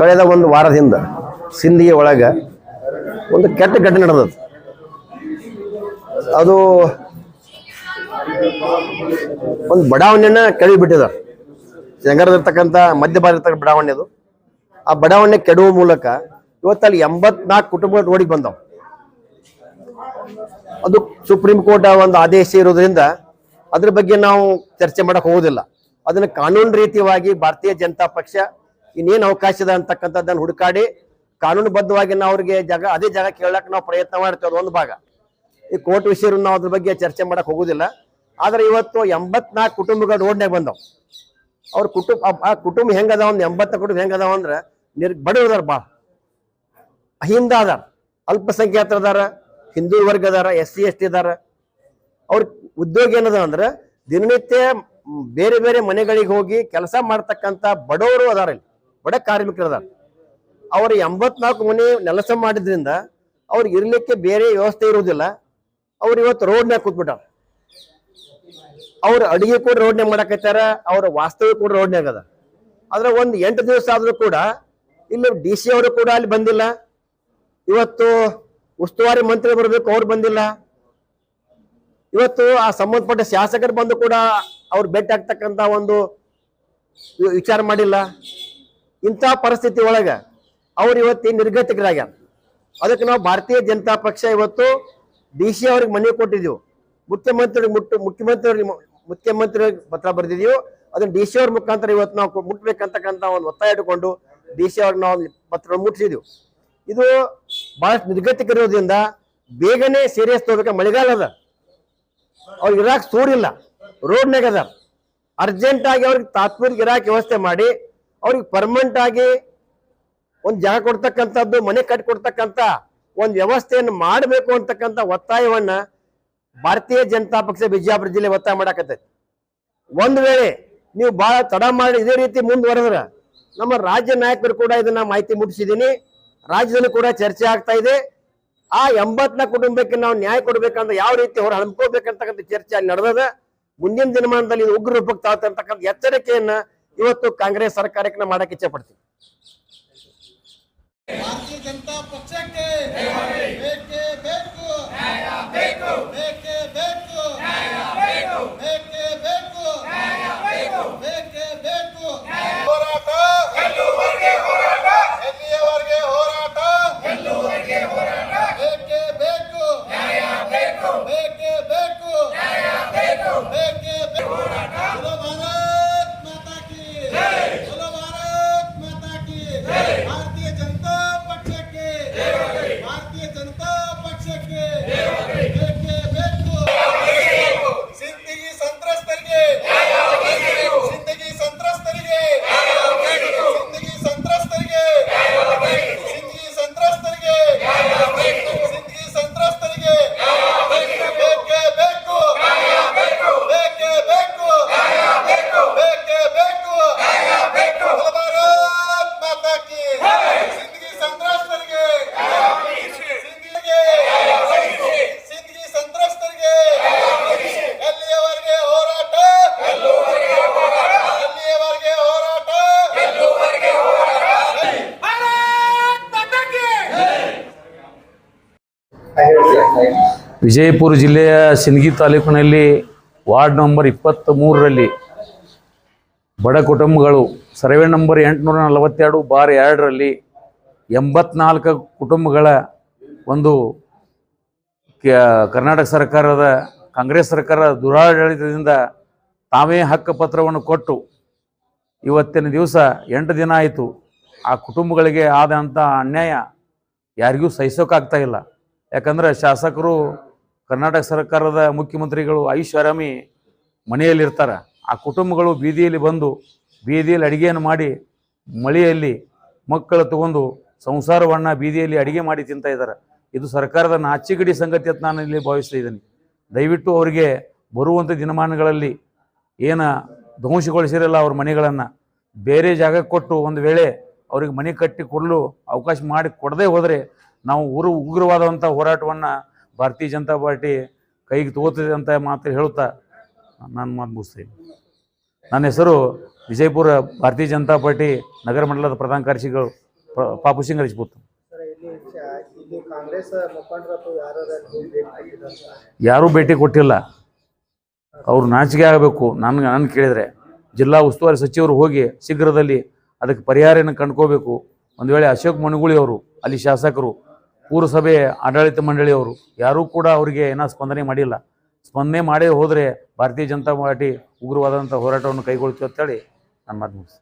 ಕಳೆದ ಒಂದು ವಾರದಿಂದ ಸಿಂಧಿಗೆ ಒಳಗೆ ಒಂದು ಕೆಟ್ಟ ಘಟನೆ ನಡೆದದ್ದು. ಅದು ಒಂದು ಬಡಾವಣೆಯನ್ನ ಕೆಡವಿ ಬಿಟ್ಟಿದ್ದಾರೆ ಇರ್ತಕ್ಕಂಥ ಬಡಾವಣೆ ಅದು. ಆ ಬಡಾವಣೆ ಕೆಡುವ ಮೂಲಕ ಇವತ್ತಲ್ಲಿ ಎಂಬತ್ನಾಲ್ಕು ಕುಟುಂಬಗಳು ರೋಡಿಗೆ ಬಂದವು. ಅದು ಸುಪ್ರೀಂ ಕೋರ್ಟ್ ಒಂದು ಆದೇಶ ಇರೋದ್ರಿಂದ ಅದ್ರ ಬಗ್ಗೆ ನಾವು ಚರ್ಚೆ ಮಾಡಕ್ಕೆ ಹೋಗೋದಿಲ್ಲ ಅದನ್ನ ಕಾನೂನು ರೀತಿಯಾಗಿ ಭಾರತೀಯ ಜನತಾ ಪಕ್ಷ ಇನ್ನೇನು ಅವಕಾಶ ಇದೆ ಅಂತಕ್ಕಂಥದ್ದನ್ನು ಹುಡುಕಾಡಿ ಕಾನೂನುಬದ್ಧವಾಗಿ ನಾವು ಅವ್ರಿಗೆ ಜಾಗ, ಅದೇ ಜಾಗ ಕೇಳಕ್ ನಾವು ಪ್ರಯತ್ನ ಮಾಡ್ತೇವೆ, ಅದೊಂದು ಭಾಗ. ಈ ಕೋರ್ಟ್ ವಿಷಯ ನಾವು ಅದ್ರ ಬಗ್ಗೆ ಚರ್ಚೆ ಮಾಡಕ್ಕೆ ಹೋಗುದಿಲ್ಲ. ಆದ್ರೆ ಇವತ್ತು ಎಂಬತ್ನಾಲ್ಕು ಕುಟುಂಬಗಳು ರೋಡ್ನಾಗ ಬಂದವು. ಅವ್ರ ಕುಟುಂಬ, ಆ- ಕುಟುಂಬ ಹೆಂಗದ ಒಂದು ಎಂಬತ್ತ ಕುಟುಂಬ ಹೆಂಗದಾವ ಅಂದ್ರೆ ನಿರ್ ಬಡವದಾರ ಬಾ ಅಹಿಂದ ಅದಾರ ಅಲ್ಪಸಂಖ್ಯಾತರದಾರ ಹಿಂದೂ ವರ್ಗ ಅದಾರ, ಎಸ್ ಸಿ ಎಸ್ ಟಿ ಅದಾರ. ಅವ್ರ ಉದ್ಯೋಗ ಏನದ ಅಂದ್ರೆ ದಿನನಿತ್ಯ ಬೇರೆ ಬೇರೆ ಮನೆಗಳಿಗೆ ಹೋಗಿ ಕೆಲಸ ಮಾಡ್ತಕ್ಕಂಥ ಬಡವರು ಅದಾರ ಬಡ ಕಾರ್ಮಿಕರು ಅದಾರ. ಅವ್ರ ಎಂಬತ್ನಾಲ್ಕು ಮನೆ ನೆಲಸ ಮಾಡಿದ್ರಿಂದ ಅವ್ರಿಗೆ ಇರ್ಲಿಕ್ಕೆ ಬೇರೆ ವ್ಯವಸ್ಥೆ ಇರುವುದಿಲ್ಲ. ಅವ್ರು ಇವತ್ತು ರೋಡ್ನ್ಯಾಗ ಕೂತ್ಬಿಟ್ಟಾರ. ಅವ್ರ ಅಡಿಗೆ ಕೂಡ ರೋಡ್ನ್ಯಾಗ ಮಾಡಕತ್ತಾರ ಅವ್ರ ವಾಸ್ತವ್ಯ ಕೂಡ ರೋಡ್ನ್ಯಾಗ ಅದ. ಆದ್ರೆ ಒಂದು ಎಂಟು ದಿವಸ ಆದ್ರೂ ಕೂಡ ಇಲ್ಲಿ ಡಿ ಸಿ ಅವರು ಕೂಡ ಅಲ್ಲಿ ಬಂದಿಲ್ಲ. ಇವತ್ತು ಉಸ್ತುವಾರಿ ಮಂತ್ರಿ ಬರಬೇಕು, ಅವ್ರು ಬಂದಿಲ್ಲ. ಇವತ್ತು ಆ ಸಂಬಂಧಪಟ್ಟ ಶಾಸಕರು ಬಂದು ಕೂಡ ಅವ್ರು ಭೇಟಿ ಆಗ್ತಕ್ಕಂಥ ಒಂದು ವಿಚಾರ ಮಾಡಿಲ್ಲ. ಇಂಥ ಪರಿಸ್ಥಿತಿ ಒಳಗೆ ಅವ್ರು ಇವತ್ತು ನಿರ್ಗತಿಕರಾಗ್ಯಾರ. ಅದಕ್ಕೆ ನಾವು ಭಾರತೀಯ ಜನತಾ ಪಕ್ಷ ಇವತ್ತು ಡಿ ಸಿ ಅವ್ರಿಗೆ ಮನೆ ಕೊಟ್ಟಿದ್ದೀವಿ ಮುಖ್ಯಮಂತ್ರಿ ಮುಟ್ಟು ಮುಖ್ಯಮಂತ್ರಿ ಮುಖ್ಯಮಂತ್ರಿ ಪತ್ರ ಬರೆದಿದ್ದೀವಿ ಅದನ್ನ ಡಿ ಸಿ ಅವ್ರ ಮುಖಾಂತರ ಇವತ್ತು ನಾವು ಮುಟ್ಬೇಕಂತಕ್ಕಂಥ ಒಂದು ಒತ್ತಾಯ ಇಟ್ಟುಕೊಂಡು ಡಿ ಸಿ ಅವ್ರಿಗೆ ನಾವು ಪತ್ರ ಮುಟ್ಟಿಸಿದೀವಿ. ಇದು ಬಹಳಷ್ಟು ನಿರ್ಗತಿಕರಿರೋದ್ರಿಂದ ಬೇಗನೆ ಸೀರಿಯಸ್ ತಗೋಬೇಕು ಮಳೆಗಾಲದ ಅವ್ರಿಗೆ ಇರಾಕ್ ಸೂರಿಲ್ಲ ರೋಡ್ನಾಗ ಅದ ಅರ್ಜೆಂಟ್ ಆಗಿ ಅವ್ರಿಗೆ ತಾತ್ಪೂರ್ಯ ಇರಾಕ್ ವ್ಯವಸ್ಥೆ ಮಾಡಿ, ಅವ್ರಿಗೆ ಪರ್ಮನೆಂಟ್ ಆಗಿ ಒಂದು ಜಾಗ ಕೊಡ್ತಕ್ಕಂಥದ್ದು, ಮನೆ ಕಟ್ಟಿ ಕೊಡ್ತಕ್ಕಂಥ ಒಂದ್ ವ್ಯವಸ್ಥೆಯನ್ನು ಮಾಡಬೇಕು ಅಂತಕ್ಕಂಥ ಒತ್ತಾಯವನ್ನ ಭಾರತೀಯ ಜನತಾ ಪಕ್ಷ ಬಿಜಾಪುರ ಜಿಲ್ಲೆ ಒತ್ತಾಯ ಮಾಡಾಕತ್ತೈತಿ. ಒಂದು ವೇಳೆ ನೀವು ಬಹಳ ತಡ ಮಾಡಿ ಇದೇ ರೀತಿ ಮುಂದುವರೆದ್ರೆ ನಮ್ಮ ರಾಜ್ಯ ನಾಯಕರು ಕೂಡ ಇದನ್ನ ಮಾಹಿತಿ ಮುಟ್ಟಿಸಿದೀನಿ. ರಾಜ್ಯದಲ್ಲಿ ಕೂಡ ಚರ್ಚೆ ಆಗ್ತಾ ಇದೆ. ಆ ಎಂಬತ್ನ ಕುಟುಂಬಕ್ಕೆ ನಾವು ನ್ಯಾಯ ಕೊಡ್ಬೇಕಂದ್ರೆ ಯಾವ ರೀತಿ ಅವ್ರು ಹಮ್ಕೋಬೇಕಂತಕ್ಕಂಥ ಚರ್ಚೆ ಅಲ್ಲಿ ನಡೆದದ. ಮುಂದಿನ ದಿನಮಾನದಲ್ಲಿ ಇದು ಉಗ್ರ ರೂಪಕ್ಕೆ ತಾಳ್ತಕ್ಕಂಥ ಎಚ್ಚರಿಕೆಯನ್ನ ಇವತ್ತು ಕಾಂಗ್ರೆಸ್ ಸರ್ಕಾರಕ್ಕೆ ನಾವು ಮಾಡಕ್ಕೆ ಇಚ್ಛೆ ಪಡ್ತೀವಿ. ಭಾರತೀಯ ಜನತಾ ಪಕ್ಷಕ್ಕೆ ವಿಜಯಪುರ ಜಿಲ್ಲೆಯ ಸಿಂದಗಿ ತಾಲೂಕಿನಲ್ಲಿ ವಾರ್ಡ್ ನಂಬರ್ ಇಪ್ಪತ್ತ್ ಮೂರರಲ್ಲಿ ಬಡ ಕುಟುಂಬಗಳು, ಸರ್ವೆ ನಂಬರ್ ಎಂಟುನೂರ ನಲವತ್ತೆರಡು ಬಾರ್ ಎರಡರಲ್ಲಿ ಎಂಬತ್ನಾಲ್ಕು ಕುಟುಂಬಗಳ ಒಂದು ಕರ್ನಾಟಕ ಸರ್ಕಾರದ, ಕಾಂಗ್ರೆಸ್ ಸರ್ಕಾರ ದುರಾಡಳಿತದಿಂದ ತಾವೇ ಹಕ್ಕು ಪತ್ರವನ್ನು ಕೊಟ್ಟು ಇವತ್ತಿನ ದಿವಸ ಎಂಟು ದಿನ ಆಯಿತು. ಆ ಕುಟುಂಬಗಳಿಗೆ ಆದಂಥ ಅನ್ಯಾಯ ಯಾರಿಗೂ ಸಹಿಸೋಕ್ಕಾಗ್ತಾ ಇಲ್ಲ. ಯಾಕಂದ್ರೆ ಶಾಸಕರು ಕರ್ನಾಟಕ ಸರ್ಕಾರದ ಮುಖ್ಯಮಂತ್ರಿಗಳು ಐಷಾರಾಮಿ ಮನೆಯಲ್ಲಿರ್ತಾರೆ. ಆ ಕುಟುಂಬಗಳು ಬೀದಿಯಲ್ಲಿ ಬಂದು ಬೀದಿಯಲ್ಲಿ ಅಡುಗೆಯನ್ನು ಮಾಡಿ ಮಳೆಯಲ್ಲಿ ಮಕ್ಕಳು ತಗೊಂಡು ಸಂಸಾರವನ್ನು ಬೀದಿಯಲ್ಲಿ ಅಡುಗೆ ಮಾಡಿ ತಿಂತಾ ಇದ್ದಾರೆ. ಇದು ಸರ್ಕಾರದ ನಾಚಿಗಡಿ ಸಂಗತಿ ಅಂತ ನಾನು ಇಲ್ಲಿ ಭಾವಿಸ್ತಾ ಇದ್ದೀನಿ. ದಯವಿಟ್ಟು ಅವರಿಗೆ ಬರುವಂಥ ದಿನಮಾನಗಳಲ್ಲಿ ಏನು ಧ್ವಂಸಗೊಳಿಸಿರಲ್ಲ ಅವ್ರ ಮನೆಗಳನ್ನು. ಬೇರೆ ಜಾಗಕ್ಕೆ ಕೊಟ್ಟು ಒಂದು ವೇಳೆ ಅವ್ರಿಗೆ ಮನೆ ಕಟ್ಟಿ ಕೊಡಲು ಅವಕಾಶ ಮಾಡಿ ಕೊಡದೇ ಹೋದರೆ ನಾವು ಉರು ಉಗ್ರವಾದಂಥ ಹೋರಾಟವನ್ನು ಭಾರತೀಯ ಜನತಾ ಪಾರ್ಟಿ ಕೈಗೆ ತಗೋತದೆ ಅಂತ ಮಾತ್ರ ಹೇಳುತ್ತಾ ನಾನು ಮಾತು ಮುಗಿಸ್ತೀನಿ. ನನ್ನ ಹೆಸರು ವಿಜಯಪುರ ಭಾರತೀಯ ಜನತಾ ಪಾರ್ಟಿ ನಗರ ಮಂಡಲದ ಪ್ರಧಾನ ಕಾರ್ಯದರ್ಶಿಗಳು ಪಾಪು ಸಿಂಗ್ ರಜಪೂತ್ ಯಾರೂ ಭೇಟಿ ಕೊಟ್ಟಿಲ್ಲ. ಅವರು ನಾಚಿಕೆ ಆಗಬೇಕು. ನನ್ಗೆ ನಾನು ಕೇಳಿದರೆ ಜಿಲ್ಲಾ ಉಸ್ತುವಾರಿ ಸಚಿವರು ಹೋಗಿ ಶೀಘ್ರದಲ್ಲಿ ಅದಕ್ಕೆ ಪರಿಹಾರನ ಕಂಡ್ಕೋಬೇಕು. ಒಂದು ವೇಳೆ ಅಶೋಕ್ ಮನುಗುಳಿ ಅವರು ಅಲ್ಲಿ ಶಾಸಕರು ಪುರಸಭೆ ಆಡಳಿತ ಮಂಡಳಿಯವರು ಯಾರೂ ಕೂಡ ಅವರಿಗೆ ಏನೋ ಸ್ಪಂದನೆ ಮಾಡಿಲ್ಲ. ಸ್ಪಂದನೆ ಮಾಡೇ ಹೋದರೆ ಭಾರತೀಯ ಜನತಾ ಪಾರ್ಟಿ ಉಗ್ರವಾದಂಥ ಹೋರಾಟವನ್ನು ಕೈಗೊಳ್ತೀವಿ ಅಂತೇಳಿ ನನ್ನ ಮಾತು ಮುಗಿಸ್ತೀನಿ.